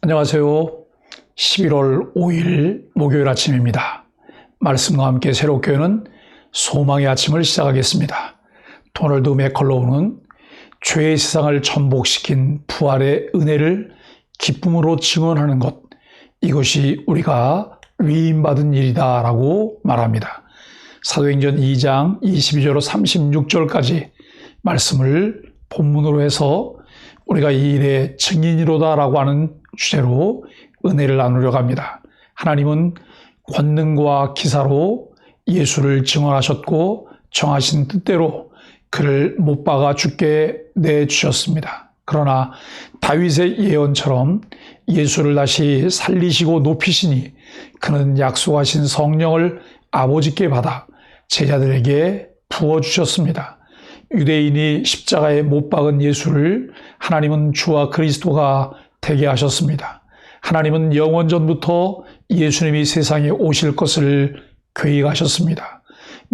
안녕하세요. 11월 5일 목요일 아침입니다. 말씀과 함께 새롭게는 소망의 아침을 시작하겠습니다. 도널드 맥컬로우는 죄의 세상을 전복시킨 부활의 은혜를 기쁨으로 증언하는 것, 이것이 우리가 위임받은 일이다 라고 말합니다. 사도행전 2장 22절로 36절까지 말씀을 본문으로 해서 우리가 이 일의 증인이로다라고 하는 주제로 은혜를 나누려고 합니다. 하나님은 권능과 기사로 예수를 증언하셨고 정하신 뜻대로 그를 못 박아 죽게 내주셨습니다. 그러나 다윗의 예언처럼 예수를 다시 살리시고 높이시니 그는 약속하신 성령을 아버지께 받아 제자들에게 부어주셨습니다. 유대인이 십자가에 못 박은 예수를 하나님은 주와 그리스도가 되게 하셨습니다. 하나님은 영원 전부터 예수님이 세상에 오실 것을 계획하셨습니다.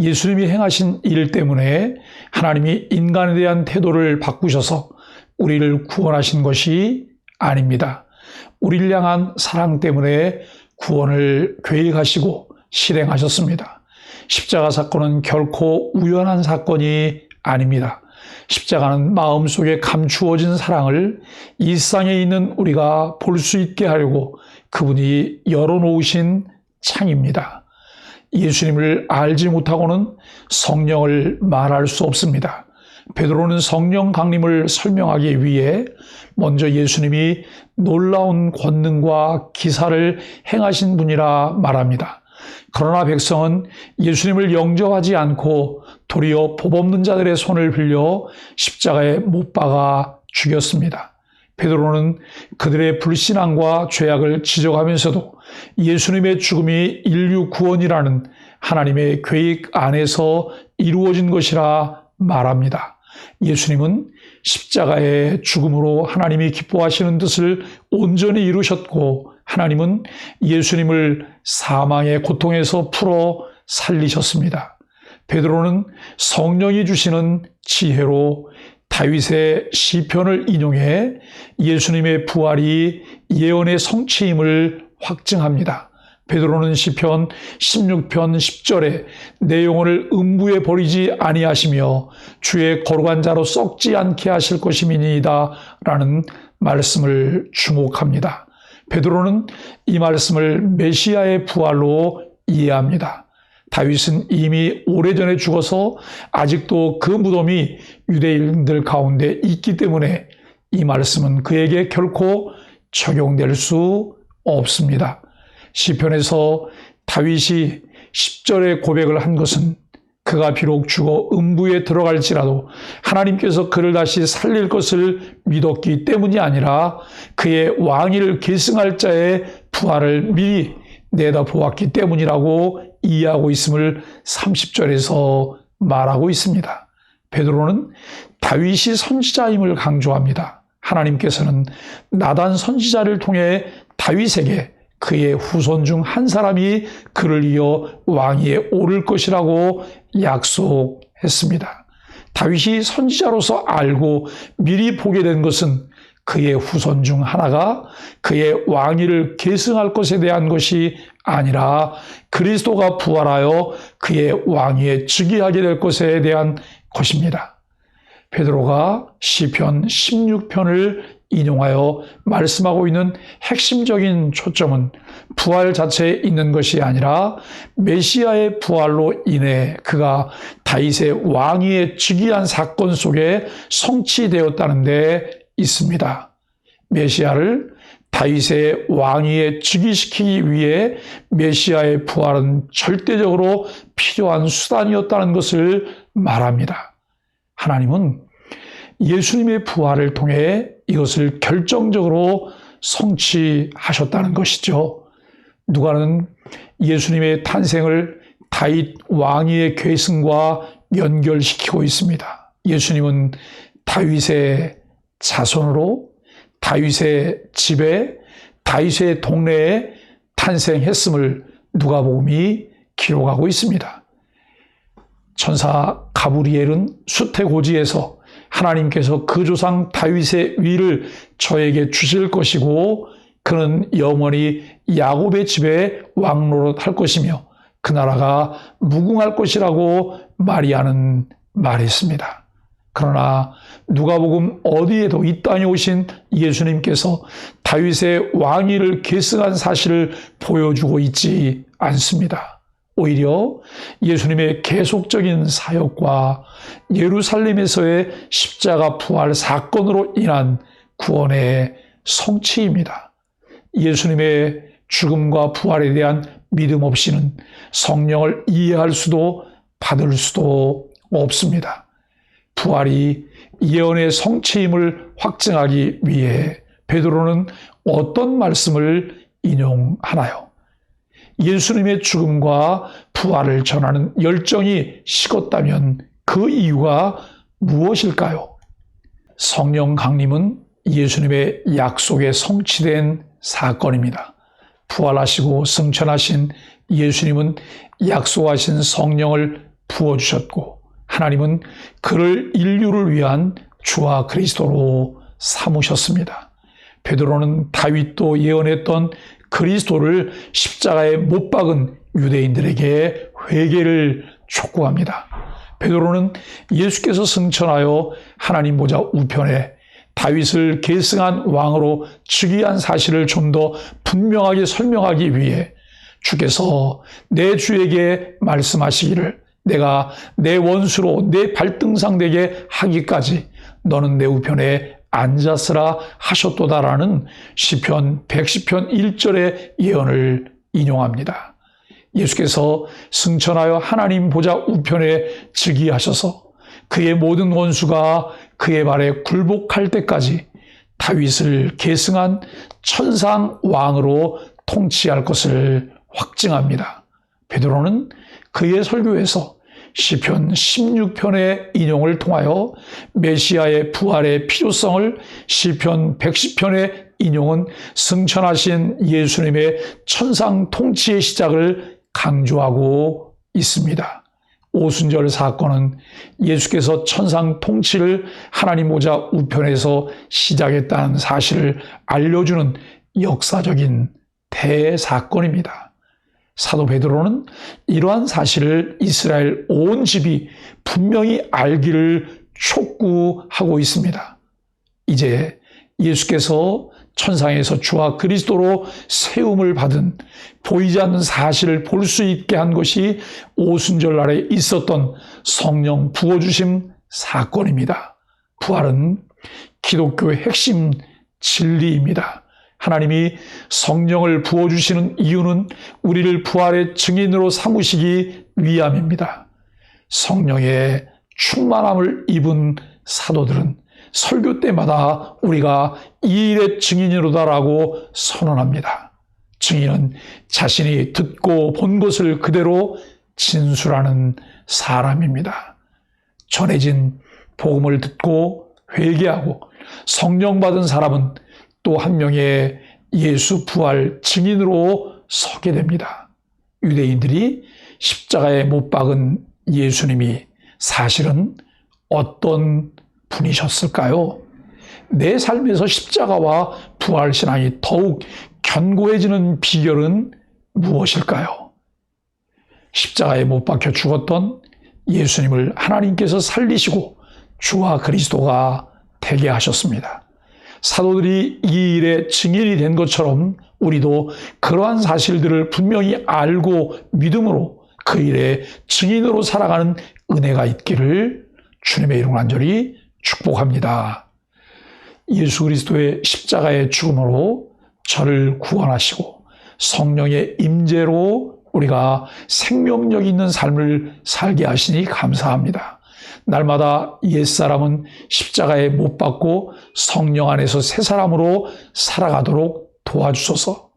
예수님이 행하신 일 때문에 하나님이 인간에 대한 태도를 바꾸셔서 우리를 구원하신 것이 아닙니다. 우리를 향한 사랑 때문에 구원을 계획하시고 실행하셨습니다. 십자가 사건은 결코 우연한 사건이 아닙니다. 십자가는 마음속에 감추어진 사랑을 일상에 있는 우리가 볼 수 있게 하려고 그분이 열어놓으신 창입니다. 예수님을 알지 못하고는 성령을 말할 수 없습니다. 베드로는 성령 강림을 설명하기 위해 먼저 예수님이 놀라운 권능과 기사를 행하신 분이라 말합니다. 그러나 백성은 예수님을 영접하지 않고 도리어 법 없는 자들의 손을 빌려 십자가에 못 박아 죽였습니다. 베드로는 그들의 불신앙과 죄악을 지적하면서도 예수님의 죽음이 인류 구원이라는 하나님의 계획 안에서 이루어진 것이라 말합니다. 예수님은 십자가의 죽음으로 하나님이 기뻐하시는 뜻을 온전히 이루셨고 하나님은 예수님을 사망의 고통에서 풀어 살리셨습니다. 베드로는 성령이 주시는 지혜로 다윗의 시편을 인용해 예수님의 부활이 예언의 성취임을 확증합니다. 베드로는 시편 16편 10절에 내 영혼을 음부에 버리지 아니하시며 주의 거룩한 자로 썩지 않게 하실 것임이니이다 라는 말씀을 주목합니다. 베드로는 이 말씀을 메시아의 부활로 이해합니다. 다윗은 이미 오래전에 죽어서 아직도 그 무덤이 유대인들 가운데 있기 때문에 이 말씀은 그에게 결코 적용될 수 없습니다. 시편에서 다윗이 10절의 고백을 한 것은 그가 비록 죽어 음부에 들어갈지라도 하나님께서 그를 다시 살릴 것을 믿었기 때문이 아니라 그의 왕위를 계승할 자의 부활을 미리 내다보았기 때문이라고 이해하고 있음을 30절에서 말하고 있습니다. 베드로는 다윗이 선지자임을 강조합니다. 하나님께서는 나단 선지자를 통해 다윗에게 그의 후손 중 한 사람이 그를 이어 왕위에 오를 것이라고 약속했습니다. 다윗이 선지자로서 알고 미리 보게 된 것은 그의 후손 중 하나가 그의 왕위를 계승할 것에 대한 것이 아니라 그리스도가 부활하여 그의 왕위에 즉위하게 될 것에 대한 것입니다. 베드로가 시편 16편을 인용하여 말씀하고 있는 핵심적인 초점은 부활 자체에 있는 것이 아니라 메시아의 부활로 인해 그가 다윗의 왕위에 즉위한 사건 속에 성취되었다는 데 있습니다. 메시아를 다윗의 왕위에 즉위시키기 위해 메시아의 부활은 절대적으로 필요한 수단이었다는 것을 말합니다. 하나님은 예수님의 부활을 통해 이것을 결정적으로 성취하셨다는 것이죠. 누가는 예수님의 탄생을 다윗 왕위의 계승과 연결시키고 있습니다. 예수님은 다윗의 자손으로 다윗의 집에 다윗의 동네에 탄생했음을 누가복음이 기록하고 있습니다. 천사 가브리엘은 수태 고지에서 하나님께서 그 조상 다윗의 위를 저에게 주실 것이고 그는 영원히 야곱의 집에 왕노릇 할 것이며 그 나라가 무궁할 것이라고 마리아는 말했습니다. 그러나 누가복음 어디에도 이 땅에 오신 예수님께서 다윗의 왕위를 계승한 사실을 보여주고 있지 않습니다. 오히려 예수님의 계속적인 사역과 예루살렘에서의 십자가 부활 사건으로 인한 구원의 성취입니다. 예수님의 죽음과 부활에 대한 믿음 없이는 성령을 이해할 수도 받을 수도 없습니다. 부활이 예언의 성취임을 확증하기 위해 베드로는 어떤 말씀을 인용하나요? 예수님의 죽음과 부활을 전하는 열정이 식었다면 그 이유가 무엇일까요? 성령 강림은 예수님의 약속에 성취된 사건입니다. 부활하시고 승천하신 예수님은 약속하신 성령을 부어주셨고 하나님은 그를 인류를 위한 주와 그리스도로 삼으셨습니다. 베드로는 다윗도 예언했던 그리스도를 십자가에 못 박은 유대인들에게 회개를 촉구합니다. 베드로는 예수께서 승천하여 하나님 보좌 우편에 다윗을 계승한 왕으로 즉위한 사실을 좀 더 분명하게 설명하기 위해 주께서 내 주에게 말씀하시기를 내가 내 원수로 내 발등상 되게 하기까지 너는 내 우편에 앉았으라 하셨도다라는 시편 110편 1절의 예언을 인용합니다. 예수께서 승천하여 하나님 보좌 우편에 즉위하셔서 그의 모든 원수가 그의 발에 굴복할 때까지 다윗을 계승한 천상 왕으로 통치할 것을 확증합니다. 베드로는 그의 설교에서 시편 16편의 인용을 통하여 메시아의 부활의 필요성을 시편 110편의 인용은 승천하신 예수님의 천상 통치의 시작을 강조하고 있습니다. 오순절 사건은 예수께서 천상 통치를 하나님 모자 우편에서 시작했다는 사실을 알려주는 역사적인 대사건입니다. 사도 베드로는 이러한 사실을 이스라엘 온 집이 분명히 알기를 촉구하고 있습니다. 이제 예수께서 천상에서 주와 그리스도로 세움을 받은 보이지 않는 사실을 볼 수 있게 한 것이 오순절 날에 있었던 성령 부어주심 사건입니다. 부활은 기독교의 핵심 진리입니다. 하나님이 성령을 부어주시는 이유는 우리를 부활의 증인으로 삼으시기 위함입니다. 성령의 충만함을 입은 사도들은 설교 때마다 우리가 이 일의 증인이로다라고 선언합니다. 증인은 자신이 듣고 본 것을 그대로 진술하는 사람입니다. 전해진 복음을 듣고 회개하고 성령 받은 사람은 또 한 명의 예수 부활 증인으로 서게 됩니다. 유대인들이 십자가에 못 박은 예수님이 사실은 어떤 분이셨을까요? 내 삶에서 십자가와 부활 신앙이 더욱 견고해지는 비결은 무엇일까요? 십자가에 못 박혀 죽었던 예수님을 하나님께서 살리시고 주와 그리스도가 되게 하셨습니다. 사도들이 이 일의 증인이 된 것처럼 우리도 그러한 사실들을 분명히 알고 믿음으로 그 일의 증인으로 살아가는 은혜가 있기를 주님의 이름 간절히 축복합니다. 예수 그리스도의 십자가의 죽음으로 저를 구원하시고 성령의 임재로 우리가 생명력 있는 삶을 살게 하시니 감사합니다. 날마다 옛사람은 십자가에 못 박고 성령 안에서 새 사람으로 살아가도록 도와주소서.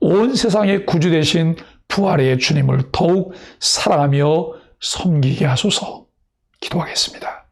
온 세상의 구주 되신 부활의 주님을 더욱 사랑하며 섬기게 하소서. 기도하겠습니다.